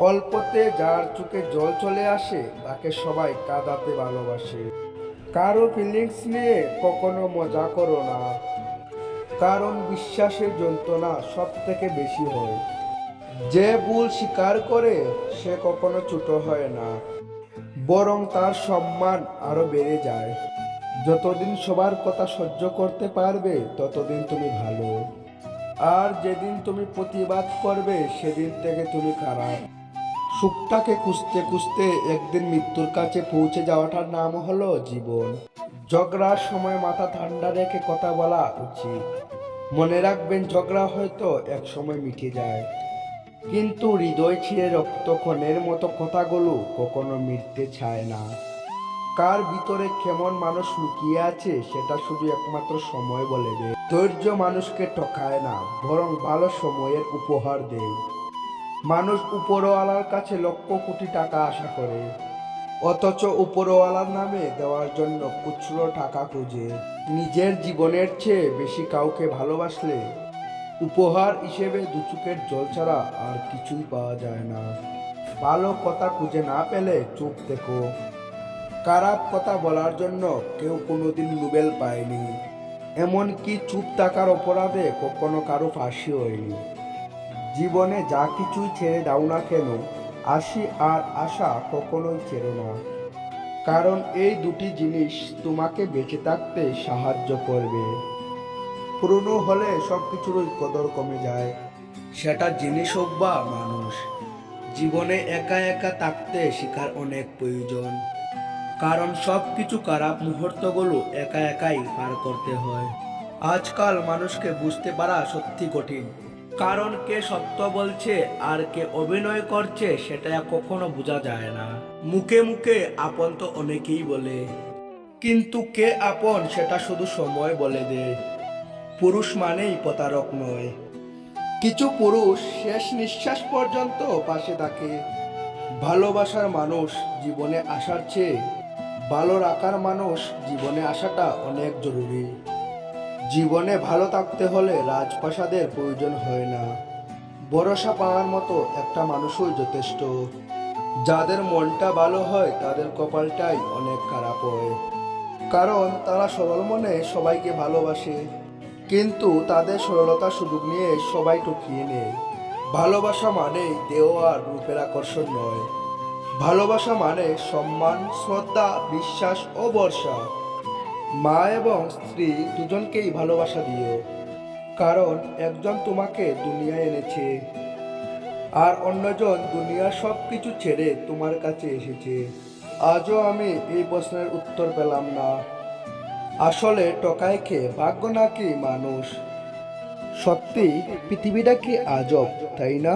অল্পতে যার চোখে জল চলে আসে, তাকে সবাই কাঁদাতে ভালোবাসে। কারও ফিলিংস নিয়ে কখনো মজা করো না। কারণ বিশ্বাসের যন্ত্রণা সব থেকে বেশি হয়। যে ভুল স্বীকার করে, সে কখনো ছোট হয় না। বরং তার সম্মান আরও বেড়ে যায়। যতদিন সবার কথা সহ্য করতে পারবে, ততদিন তুমি ভালো। আর যেদিন তুমি প্রতিবাদ করবে, সেদিন থেকে তুমি খারাপ। সুখটাকে খুঁজতে খুঁজতে একদিন মৃত্যুর কাছে পৌঁছে যাওয়াটার নাম হলো জীবন। ঝগড়ার সময় মাথা ঠান্ডা রেখে কথা বলা উচিত। মনে রাখবেন, ঝগড়া হয়তো এক সময় মিটে যায়। কিন্তু হৃদয় ছিঁড়ে রক্তক্ষণের মতো কথাগুলো কখনো মিটতে চায় না। কার ভিতরে কেমন মানুষ লুকিয়ে আছে, সেটা শুধু একমাত্র সময় বলে দেয়। ধৈর্য মানুষকে ঠকায় না, বরং ভালো সময়ের উপহার দেয়। মানুষ উপরওয়ালার কাছে লক্ষ কোটি টাকা আশা করে। অথচ উপরওয়ালার নামে দেওয়ার জন্য খুচরো টাকা খুঁজে। নিজের জীবনের চেয়ে বেশি কাউকে ভালোবাসলে উপহার হিসেবে দুচুকের জল ছাড়া আর কিছুই পাওয়া যায় না। ভালো কথা খুঁজে না পেলে চুপ দেখো। খারাপ কথা বলার জন্য কেউ কোনোদিন নোবেল পায়নি। এমনকি চুপ থাকার অপরাধে কখনো কারও ফাঁসি হয়নি। জীবনে যা কিছুই ছেড়ে দাও না কেন, আসি আর আশা কখনোই ছেড়ে না। কারণ এই দুটি জিনিস তোমাকে বেঁচে থাকতে সাহায্য করবে। পুরনো হলে সব কিছুরই কদর কমে যায়। সেটা জিনিস হোক বা মানুষ। জীবনে একা একা থাকতে শেখার অনেক প্রয়োজন। কারণ সব কিছু খারাপ মুহূর্তগুলো একা একাই পার করতে হয়। আজকাল মানুষকে বুঝতে পারা সত্যি কঠিন। কারণ কে সত্য বলছে আর কে অভিনয় করছে সেটা কখনো বোঝা যায় না। মুখে মুখে আপন তো অনেকেই বলে। কিন্তু কে আপন সেটা শুধু সময় বলে দেয় পুরুষ মানেই প্রতারক নয়। কিছু পুরুষ শেষ নিঃশ্বাস পর্যন্ত পাশে থাকে। ভালোবাসার মানুষ জীবনে আসার চেয়ে ভালো রাখার মানুষ জীবনে আসাটা অনেক জরুরি। জীবনে ভালো থাকতে হলে রাজপ্রাসাদের প্রয়োজন হয় না। ভরসা পাওয়ার মতো একটা মানুষই যথেষ্ট। যাদের মনটা ভালো হয়, তাদের কপালটাই অনেক খারাপ হয়। কারণ তারা সরল মনে সবাইকে ভালোবাসে। কিন্তু তাদের সরলতা সুযোগ নিয়ে সবাই টুকিয়ে নেয়। ভালোবাসা মানে দেহ আর রূপের আকর্ষণ নয়। ভালোবাসা মানে সম্মান, শ্রদ্ধা, বিশ্বাস ও ভরসা। মা এবং স্ত্রী দুজনকেই ভালোবাসা দিও, কারণ একজন তোমাকে দুনিয়ায় এনেছে আর অন্যজন দুনিয়ার সব কিছু ছেড়ে তোমার কাছে এসেছে। আজও আমি এই প্রশ্নের উত্তর পেলাম না। আসলে টকায় খেয়ে ভাগ্য নাকি মানুষ? সত্যি, পৃথিবীটা কি আজব, তাই না?